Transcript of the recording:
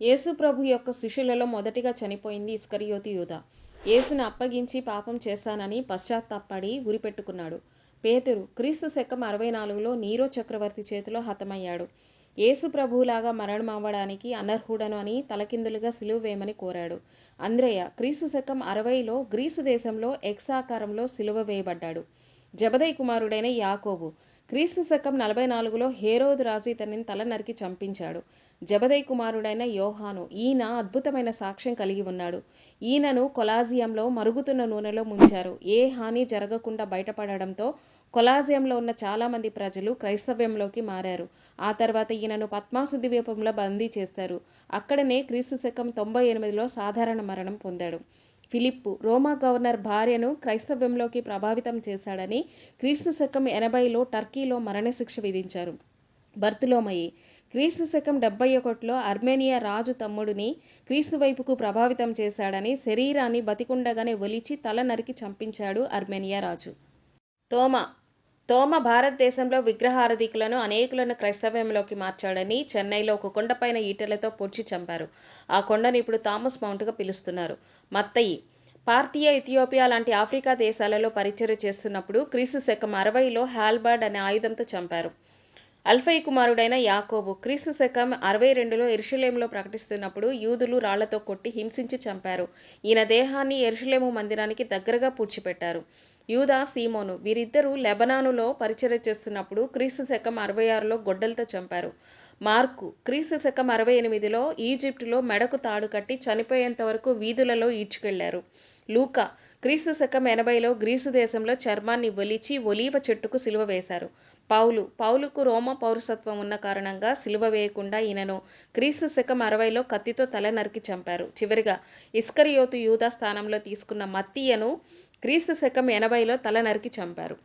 యేసు ప్రభు యొక్క శిష్యులలో మొదటిగా చనిపోయింది ఇస్కరియోతి యూధ యేసును అప్పగించి పాపం చేశానని పశ్చాత్తాపడి ఉరిపెట్టుకున్నాడు పేతురు క్రీస్తు శకం అరవై నాలుగులో నీరో చక్రవర్తి చేతిలో హతమయ్యాడు. యేసు ప్రభువులాగా మరణమవ్వడానికి అనర్హుడను అని తలకిందులుగా సిలువ వేయమని కోరాడు. అంద్రయ్య క్రీస్తు శకం అరవైలో గ్రీసు దేశంలో ఎక్సాకారంలో సిలువ వేయబడ్డాడు. జబదయ్ కుమారుడైన యాకోబు క్రీస్తు శకం నలభై నాలుగులో హేరోదు రాజు ఇతనిని తల నరికి చంపించాడు. జబదయ్ కుమారుడైన యోహాను ఈయన అద్భుతమైన సాక్ష్యం కలిగి ఉన్నాడు. ఈయనను కొలాజియంలో మరుగుతున్న నూనెలో ముంచారు. ఏ హాని జరగకుండా బయటపడడంతో కొలాజియంలో ఉన్న చాలామంది ప్రజలు క్రైస్తవ్యంలోకి మారారు. ఆ తర్వాత ఈయనను పద్మాసు ద్వీపంలో బందీ చేశారు. అక్కడనే క్రీస్తు శకం తొంభై ఎనిమిదిలో సాధారణ మరణం పొందాడు. ఫిలిప్పు రోమా గవర్నర్ భార్యను క్రైస్తవ్యంలోకి ప్రభావితం చేశాడని క్రీస్తు శకం ఎనభైలో టర్కీలో మరణశిక్ష విధించారు. బర్తులోమయి క్రీస్తు శకం డెబ్బై ఒకటిలో అర్మేనియా రాజు తమ్ముడిని క్రీస్తు వైపుకు ప్రభావితం చేశాడని శరీరాన్ని బతికుండగానే ఒలిచి తల నరికి చంపించాడు అర్మేనియా రాజు. తోమా తోమ భారతదేశంలో విగ్రహారధికులను అనేకులను క్రైస్తవ్యంలోకి మార్చాడని చెన్నైలో ఒక కొండపైన ఈటెలతో పొడిచి చంపారు. ఆ కొండను ఇప్పుడు థామస్ మౌంట్గా పిలుస్తున్నారు. మత్తయి పార్థియా ఇథియోపియా లాంటి ఆఫ్రికా దేశాలలో పరిచర్య చేస్తున్నప్పుడు క్రీస్తు శకం అరవైలో హాల్బర్డ్ అనే ఆయుధంతో చంపారు. అల్ఫై కుమారుడైన యాకోబు క్రీస్తు శకం అరవై రెండులో ఎరుషులేములో ప్రకటిస్తున్నప్పుడు యూదులు రాళ్ళతో కొట్టి హింసించి చంపారు. ఈయన దేహాన్ని ఎరుషులేము మందిరానికి దగ్గరగా పూడ్చిపెట్టారు. యూదా సీమోను వీరిద్దరూ లెబనానులో పరిచర్య చేస్తున్నప్పుడు క్రీస్తు శకం అరవై ఆరులో గొడ్డలతో చంపారు. మార్కు. క్రీస్తు శకం అరవై ఎనిమిదిలో ఈజిప్టులో మెడకు తాడు కట్టి చనిపోయేంత వరకు వీధులలో ఈడ్చుకెళ్ళారు. లూకా క్రీస్తు శకం ఎనభైలో గ్రీసు దేశంలో చర్మాన్ని ఒలిచి ఒలీవ చెట్టుకు సిలువ వేశారు. పౌలు పౌలుకు రోమ పౌరసత్వం ఉన్న కారణంగా సిలువ వేయకుండా ఈయనను క్రీస్తు శకం అరవైలో కత్తితో తల నరికి చంపారు. చివరిగా ఇస్కరియోతు యూదా స్థానంలో తీసుకున్న మత్తీయను క్రీస్తు శకం ఎనభైలో తల నరికి చంపారు.